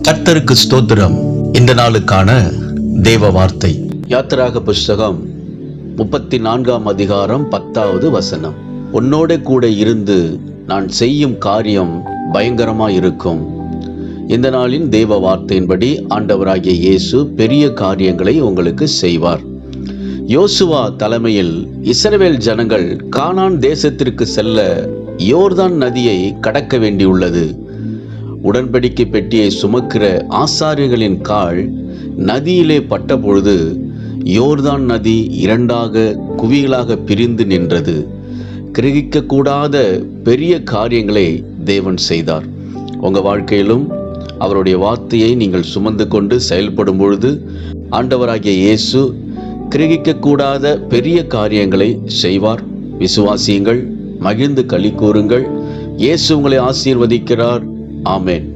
கர்த்தருக்கு ஸ்தோத்திரம். இந்த நாளுக்கான தேவ வார்த்தை. யாத்திராக புஸ்தகம் முப்பத்தி நான்காம் அதிகாரம் பத்தாவது வசனம். உன்னோட கூட இருந்து நான் செய்யும் காரியம் பயங்கரமா இருக்கும் இந்த நாளின் தேவ வார்த்தையின்படி ஆண்டவராகிய இயேசு பெரிய காரியங்களை உங்களுக்கு செய்வார். யோசுவா தலைமையில் இஸ்ரவேல் ஜனங்கள் கானான் தேசத்திற்கு செல்ல யோர்தான் நதியை கடக்க வேண்டியுள்ளது. உடன்படிக்கை பெட்டியை சுமக்கிற ஆசாரியர்களின் கால் நதியிலே பட்டபொழுது யோர்தான் நதி இரண்டாக குவிகளாக பிரிந்து நின்றது. கிரகிக்கக்கூடாத பெரிய காரியங்களை தேவன் செய்தார். உங்க வாழ்க்கையிலும் அவருடைய வார்த்தையை நீங்கள் சுமந்து கொண்டு செயல்படும் பொழுது ஆண்டவராகிய இயேசு கிரகிக்கக்கூடாத பெரிய காரியங்களை செய்வார். விசுவாசியுங்கள் மகிழ்ந்து களி கூறுங்கள். இயேசு உங்களை ஆசீர்வதிக்கிறார். ஆமென்